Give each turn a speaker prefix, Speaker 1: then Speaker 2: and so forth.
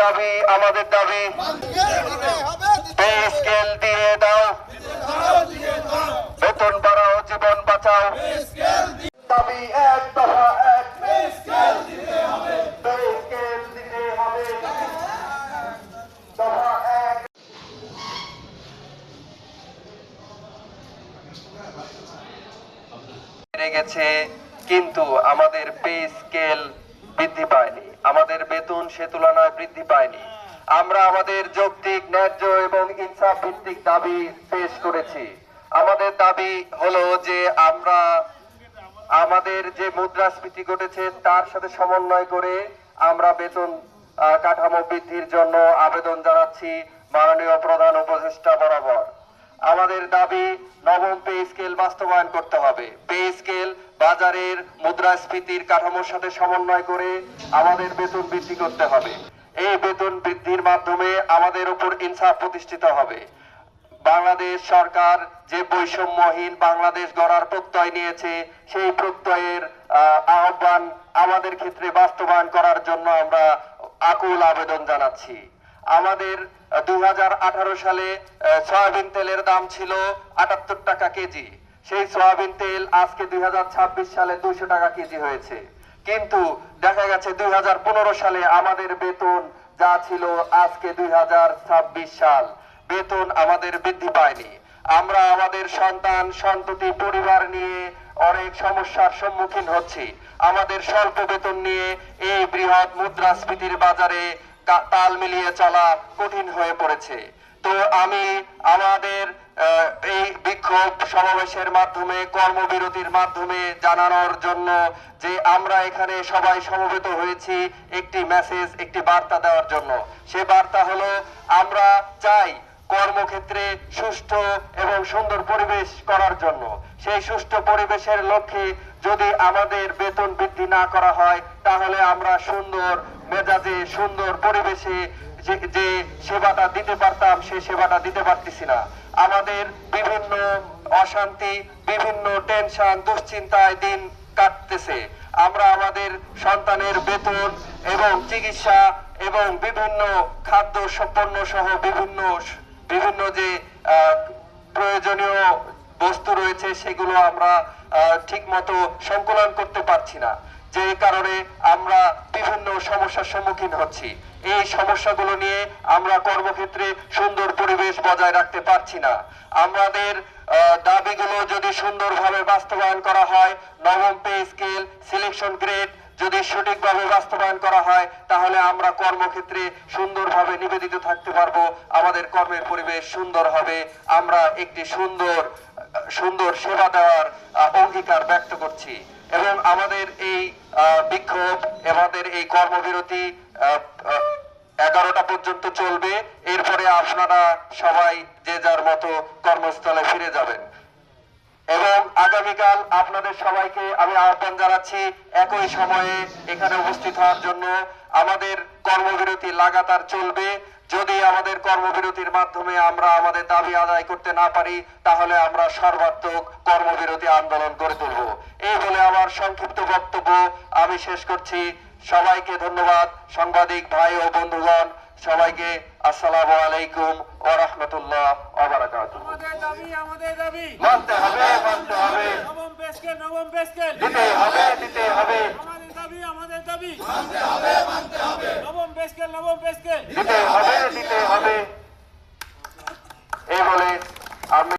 Speaker 1: দাবি, আমাদের দাবি। দিয়ে দাও। বেতন বাড়াও, জীবন বাঁচাও। দাবি এক গেছে, কিন্তু আমাদের পে স্কেল বৃদ্ধি পায়নি। আমাদের বেতন সে তুলনায় বৃদ্ধি পায়নি। আমরা আমাদের যৌক্তিক, ন্যায্য এবং ইনসাফ ভিত্তিক দাবি পেশ করেছি। আমাদের দাবি হলো যে আমরা আমাদের যে মুদ্রাস্ফীতি ঘটেছে তার সাথে সমন্বয় করে আমরা বেতন কাঠামো বৃদ্ধির জন্য আবেদন জানাচ্ছি মাননীয় প্রধান উপদেষ্টা বরাবর। আমাদের দাবি নবম পে স্কেল বাস্তবায়ন করতে হবে। পে স্কেল বাজারের মুদ্রাস্ফীতির কাঠামোর সাথে সমন্বয় করে আমাদের বেতন বৃদ্ধি করতে হবে। এই বেতন বৃদ্ধির মাধ্যমে আমাদের উপর ইনসাফ প্রতিষ্ঠিত হবে। বাংলাদেশ সরকার যে বৈষম্যহীন বাংলাদেশ গড়ার প্রত্যয় নিয়েছে, সেই প্রত্যয়ের আহ্বান আমাদের ক্ষেত্রে বাস্তবায়ন করার জন্য আমরা আকুল আবেদন জানাচ্ছি। আমাদের দু হাজার আঠারো সালে সয়াবিন তেলের দাম ছিল আটাত্তর টাকা কেজি। সেই সয়াবিন তেল আজকে দুই হাজার ছাব্বিশ সালে দুইশো টাকা কেজি হয়েছে। কিন্তু দেখা গেছে দুই হাজার পনেরো সালে আমাদের বেতন যা ছিল আজকে দুই হাজার ছাব্বিশ সাল, বেতন আমাদের বৃদ্ধি পায়নি। আমরা আমাদের সন্তান, সন্ততি, পরিবার নিয়ে অনেক সমস্যার সম্মুখীন হচ্ছি। আমাদের স্বল্প বেতন নিয়ে এই বৃহৎ মুদ্রাস্ফীতির বাজারে তাল মিলিয়ে চলা কঠিন হয়ে পড়েছে। তো আমি আমাদের এই বিক্ষোভ সমাবেশের মাধ্যমে, কর্মবিরতির মাধ্যমে জানানোর জন্য যে আমরা এখানে সবাই সমবেত হয়েছি, একটি মেসেজ একটি বার্তা দেওয়ার জন্য। সে বার্তা হলো, আমরা চাই কর্মক্ষেত্রে সুষ্ঠু এবং সুন্দর পরিবেশ করার জন্য। সেই সুষ্ঠু পরিবেশের লক্ষ্যে যদি আমাদের বেতন বৃদ্ধি না করা হয়, তাহলে আমরা সুন্দর মেজাজে সুন্দর পরিবেশে যে সেবাটা দিতে পারতাম সেই সেবাটা দিতে পারতেছি না। আমাদের বিভিন্ন অশান্তি, বিভিন্ন টেনশন, দুশ্চিন্তায় দিন কাটতেছে। আমরা আমাদের সন্তানের বেতন এবং চিকিৎসা এবং বিভিন্ন খাদ্য সম্পন্ন সহ বিভিন্ন বিভিন্ন যে প্রয়োজনীয় বস্তু রয়েছে, সেগুলো আমরা ঠিক মতো সংকলন করতে পারছি না। যে কারণে আমরা বিভিন্ন সমস্যার সম্মুখীন হচ্ছি। এই সমস্যাগুলো নিয়ে আমরা কর্মক্ষেত্রে সুন্দর পরিবেশ বজায় রাখতে পারছি না। আমাদের দাবিগুলো যদি সুন্দরভাবে বাস্তবায়ন করা হয়, নবম পে স্কেল, সিলেকশন গ্রেড যদি সঠিকভাবে বাস্তবায়ন করা হয়, তাহলে আমরা কর্মক্ষেত্রে সুন্দরভাবে নিবেদিত থাকতে পারব। আমাদের কর্মের পরিবেশ সুন্দর হবে। আমরা একটি সুন্দর সুন্দর সেবা দেওয়ার অঙ্গীকার ব্যক্ত করছি। এবং আমাদের এই বিক্ষোভ, আমাদের এই কর্মবিরতি এগারোটা পর্যন্ত চলবে। এরপরে আপনারা সবাই যে যার মতো কর্মস্থলে ফিরে যাবেন। এবং আগামীকাল আপনাদের সবাইকে আমি আহ্বান জানাচ্ছি একই সময়ে এখানে উপস্থিত হওয়ার জন্য। আমাদের কর্মবিরতি লাগাতার চলবে। যদি আমাদের কর্মবিরতির মাধ্যমে আমরা আমাদের দাবি আদায় করতে না পারি তাহলে আমরা সর্বাত্মক কর্মবিরতি আন্দোলন করে তুলব। এই বলে আমার সংক্ষিপ্ত বক্তব্য আমি শেষ করছি। সবাইকে ধন্যবাদ সাংবাদিক ভাই ও বন্ধুগণ। সবাইকে আসসালামু আলাইকুম ওয়া রাহমাতুল্লাহ ওয়া বারাকাতুহু।
Speaker 2: আমাদের দাবি আমাদের দাবি।
Speaker 1: মানতে হবে মানতে হবে। দিতে হবে দিতে হবে।
Speaker 2: আমাদের দাবি আমাদের দাবি। নবম পেজকে। দিতে হবে দিতে হবে। এই বলে আমি